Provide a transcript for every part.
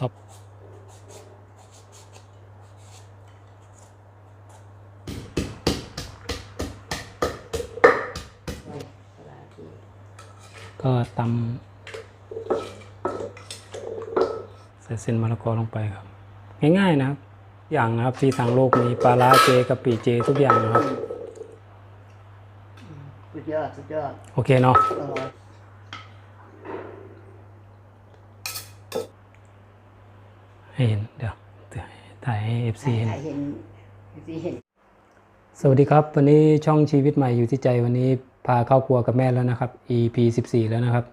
ท็อปก็ตำใส่เส้นมะละกอลงไปครับ ง่ายๆนะครับ อย่างนะครับที่ทางโลกมีปลาร้าเจกะปิเจทุกอย่างนะครับ สุดยอด สุดยอด โอเคเนาะ อร่อย ให้เห็นเดี๋ยวถ่ายให้ FC เห็นใครเห็นที่เห็นสวัสดีครับ วันนี้ช่องชีวิตใหม่อยู่ที่ใจวันนี้พาเข้าครัวกับแม่แล้วนะครับ EP 14 แล้วนะครับ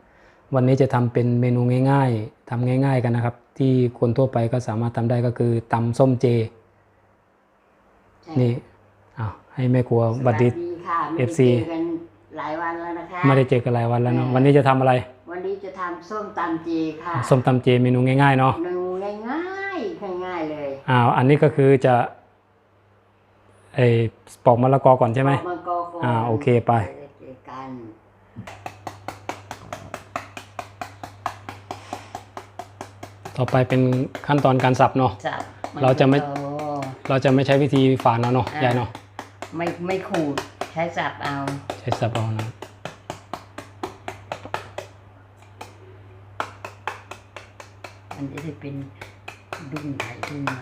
วันนี้จะทำเป็นเมนูง่าย ๆทำง่าย ๆ กันนะครับ ที่คนทั่วไปก็สามารถทำได้ก็คือตำส้มเจ นี่อ้าวให้แม่ครัวบัดดีสวัสค่ะไม่ได้ FC เจอกันหลายวันแล้วนะคะไม่ได้เจอกันหลายวันแล้วเนาะเออวันนี้จะทำอะไร วันนี้จะทำส้มตำจีค่ะ ส้มตำเจเมนูง่ายๆเนาะเมนูง่ายๆ ง่ายๆเลยอ้าวอันนี้ก็คือจะไอปอกมะละกอก่อนใช่ไหมออกมันก็ก่นอ่าโอเคไปด้เจอกันต่อไปเป็นขั้นตอนการสับเนาะจับนเราจะไม่โตเราจะไม่ใช้วิธีฝานเอาเนาะยายเนาะไม่ไม่ขูดใช้จับเอา ใช้สับเอานะมันจะได้เป็น ดุ้งใหญ่ขึ้นมา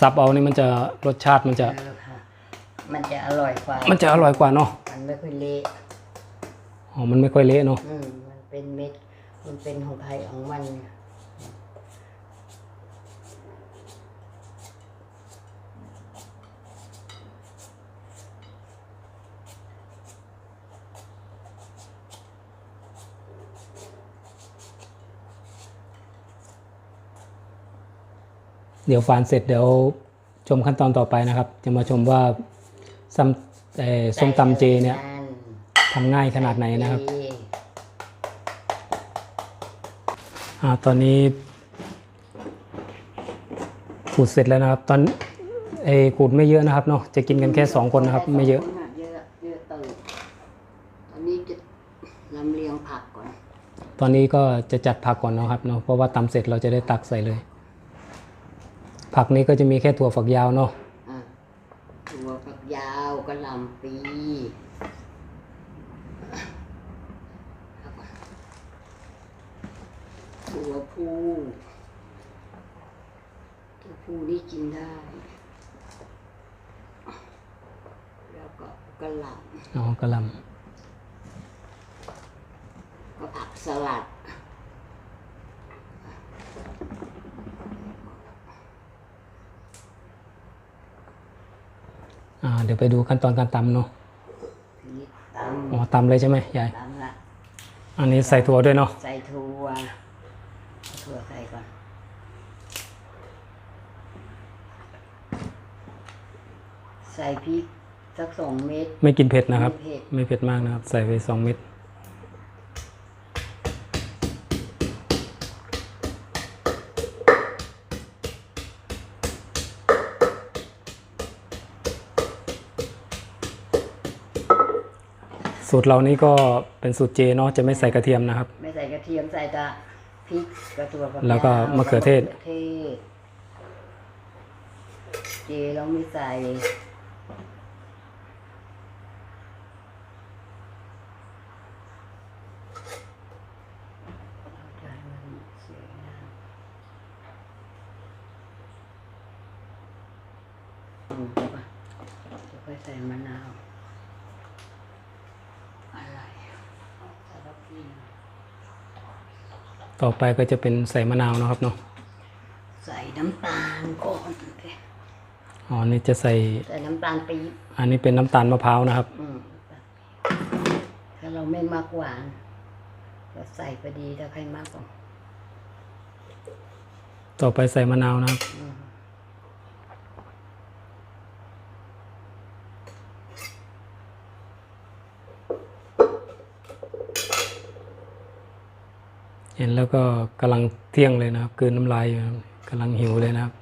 สับเอานี่มันจะรสชาติมันจะเออค่ะมันจะอร่อยกว่า มันจะอร่อยกว่าเนาะ มันไม่ค่อยเละ อ๋อ มันไม่ค่อยเละเนาะ อืม มันเป็นเม็ด มันเป็นของไทยของมัน เดี๋ยวฝานเสร็จเดี๋ยวชมขั้นตอนต่อไปนะครับ จะมาชมว่าซ้ำเอ่อส้มตำเจเนี่ยทำง่ายขนาดไหนนะครับอ่าตอนนี้ขูดเสร็จแล้วนะครับ ตอนเออขูดไม่เยอะนะครับเนาะจะกินกันแค่สองคนนะครับ ไม่เยอะเยอะเยอะตื่นตอนนี้จะลำเลียงผักก่อนตอนนี้ก็จะจัดผักก่อนนะครับเนาะเพราะว่าตำเสร็จเราจะได้ตักใส่เลย ผักนี้ก็จะมีแค่ถั่วฝักยาวเนาะอะถั่วฝักยาวกระหล่ำปีถั่วพูถั่วพูนี่กินได้ แล้วก็กระหล่อ๋อกระหลำก็ผักสลัดำอ่าเดี๋ยวไปดูขั้นตอนการตำเนาะพริกตอ๋อตำเลยใช่ไหมยายำตำละอันนี้ใส่ถั่วด้วยเนาะใส่ถั่วเอาถั่วใส่ก่อนใส่พริกสักสองเม็ดไม่กินเผ็ดนะครับ ไม่เผ็ดไม่เผ็ดมากนะครับ ใส่ไปสองเม็ด สูตรเรานี้ก็เป็นสูตรเจเนาะจะไม่ใส่กระเทียมนะครับ ไม่ใส่กระเทียมใส่แต่พริกกระตัวฝัยาแล้วก็มะเขือเทศมะขือเทศ เจเราไม่ใส่จะให้มันสวยงามอืมเดี๋ยวก่อนเดี๋ยวค่อยใส่มะนาว อะไรสารพี ต่อไปก็จะเป็นใส่มะนาวนะครับเนาะใส่น้ำตาลก่อนโอเคอ๋อนี่จะใส่ใส่น้ำตาลปี๊บอันนี้เป็นน้ำตาลมะพร้าวนะครับอืมถ้าเราไม่มักหวานก็ใส่พอดีถ้าใครมากกว่าต่อไปใส่มะนาวนะครับ ห็นแล้วก็กำลังเที่ยงเลยนะครับกลืนน้ำลายอยู่นะครับกำลังหิวเลยนะครับ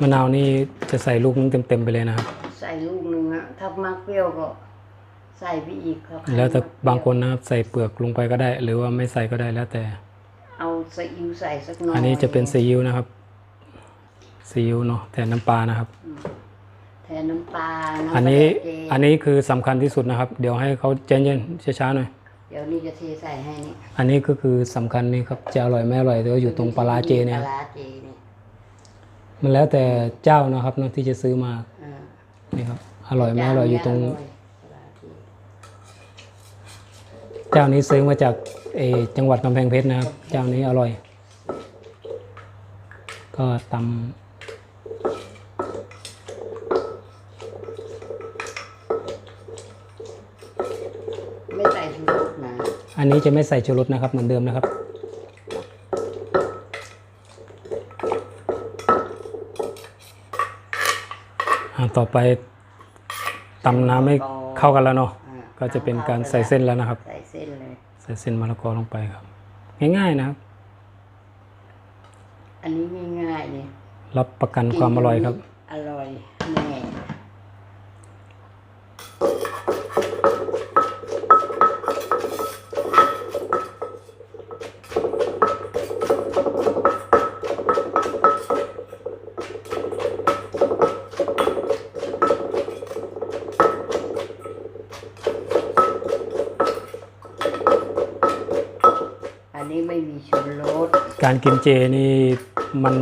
มะนาวนี่จะใส่ลูกนึงเต็มๆไปเลยนะครับ ใส่ลูกหนึ่งอะถ้ามักเปรี้ยวก็ใส่ไปอีกครับแล้วแต่บางคนนะครับใส่เปลือกลงไปก็ได้ หรือว่าไม่ใส่ก็ได้แล้วแต่ เอาซีอิ๊วใส่สักหน่อยอันนี้จะเป็นซีอิ๊วนะครับซีอิ๊วเนาะแทนน้ำปลานะครับ แทนน้ำปลาำอันนี้ปลาแดกเจอันนี้คือสำคัญที่สุดนะครับ เดี๋ยวให้เขาเจนเย็นๆช้าๆหน่อย เดี๋ยวนี้จะเทใส่ให้นี่อันนี้ก็คือสำคัญนี่ครับจะอร่อยไม่อร่อยเดี๋ยวอยู่ตรงปลาร้าเจเนี่ยปลาร้าเจเนี่ยมันแล้วแต่เจ้านะครับเนาะที่จะซื้อมาอ่านี่ครับ อร่อยไม่อร่อยอยู่ตรงปลาร้าเจเจ้านี้ซื้อมาจากเออจังหวัดกำแพงเพชรนะครับ เจ้านี้อร่อย ก็ตำ ไม่ใส่ชูรสนะ อันนี้จะไม่ใส่ชูรสนะครับเหมือนเดิมนะครับอ่าต่อไปตำน้ำให้เข้ากันแล้วเนาะ อ่าก็จะเป็นการใส่เส้นแล้วนะครับ ใส่เส้นเลย ใส่เส้นมะละกอลงไปครับ ง่ายๆนะครับ อันนี้ง่ายๆเนี่ยรับประกันความอร่อยครับ อร่อย การกินเจนี่มัน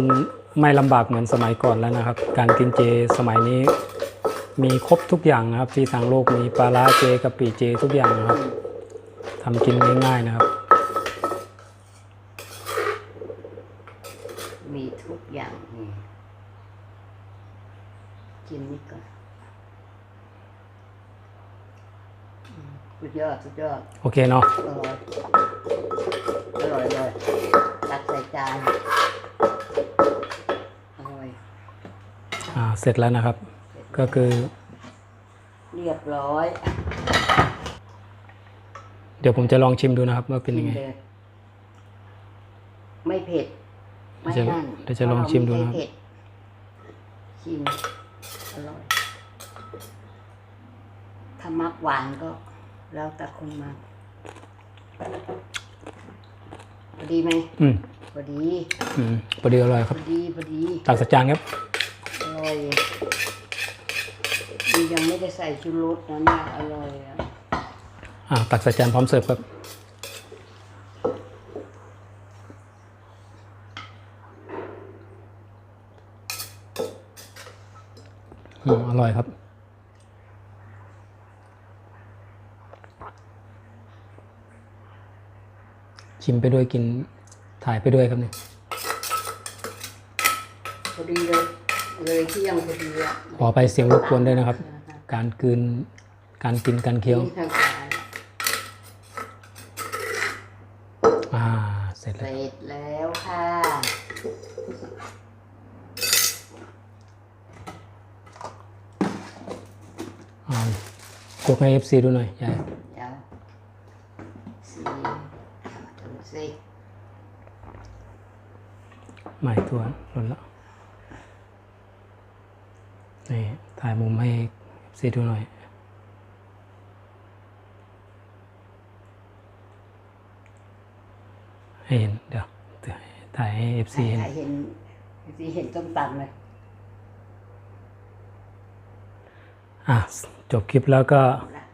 ไม่ลำบากเหมือนสมัยก่อนแล้วนะครับ การกินเจสมัยนี้มีครบทุกอย่างนะครับ ที่ทางโลกมีปลาร้าเจกะปิเจทุกอย่างนะครับทำกินง่ายๆนะครับ มีทุกอย่างนี่กินนี่ก่อนอืมสุดยอดสุดยอดโอเคเนาะอร่อยอร่อยเลย ตักใส่จานอร่อยอ่าเสร็จแล้วนะครับ ก็คือเรียบร้อยเดี๋ยวผมจะลองชิมดูนะครับ ว่าเป็นยังไงชิมลไม่เผ็ด ไม่เดี๋ยวจะนั่นเดี๋ยวจะลองชิมดูนะครับ เพาเาไใช่เผ็ดชิม อร่อย ถ้ามักหวานก็ แล้วแต่คนมัก พอดีไหมอืมพอดีอืมพอดีอร่อยคพรับอดีพอดีตักสักจานครับ อร่อยนี่ยังไม่ได้ใส่ชูรสนะเนี่ยอร่อยอะอ่าตักใส่จานพร้อมเสิร์ฟครับอืมอร่อยครับ ชิมไปด้วยกินถ่ายไปด้วยครับเนี่ยพอดีเลยเลยเที่ยงพอดีอะขอไปเสียงรบกวนด้วยนะครับ การกลืนการกินการเคี้ยวนี่ทางการอ่าเสร็จเสแล้วร็จแล้วค่ะอ่ากดให้ FC ดูหน่อยยาย เดี๋ยวสีดูสิ ใหม่ตัวหล่นแล้วนี่ถ่ายมุมให้ FC ดูหน่อย ให้เห็น เดี๋ยวถ่ายให้ FC เห็นใครเห็นสีเห็นต้มตันเลย อะ จบคลิปแล้วก็เอาละ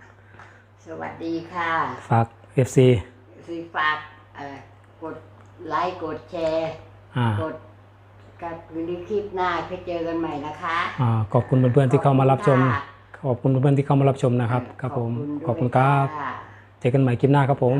สวัสดีค่ะ ฝาก FC สีฝากเอ่อกดไลค์ กดแชร์อ่า กดกับวิดีคลิปหน้าไปเจอกันใหม่นะคะอ่าขอบคุณเพื่อนๆที่เข้ามารับชม ขอบคุณเพื่อนๆที่เข้ามารับชมนะครับ ครับผม ขอบคุณครับ เจอกันใหม่คลิปหน้าครับผม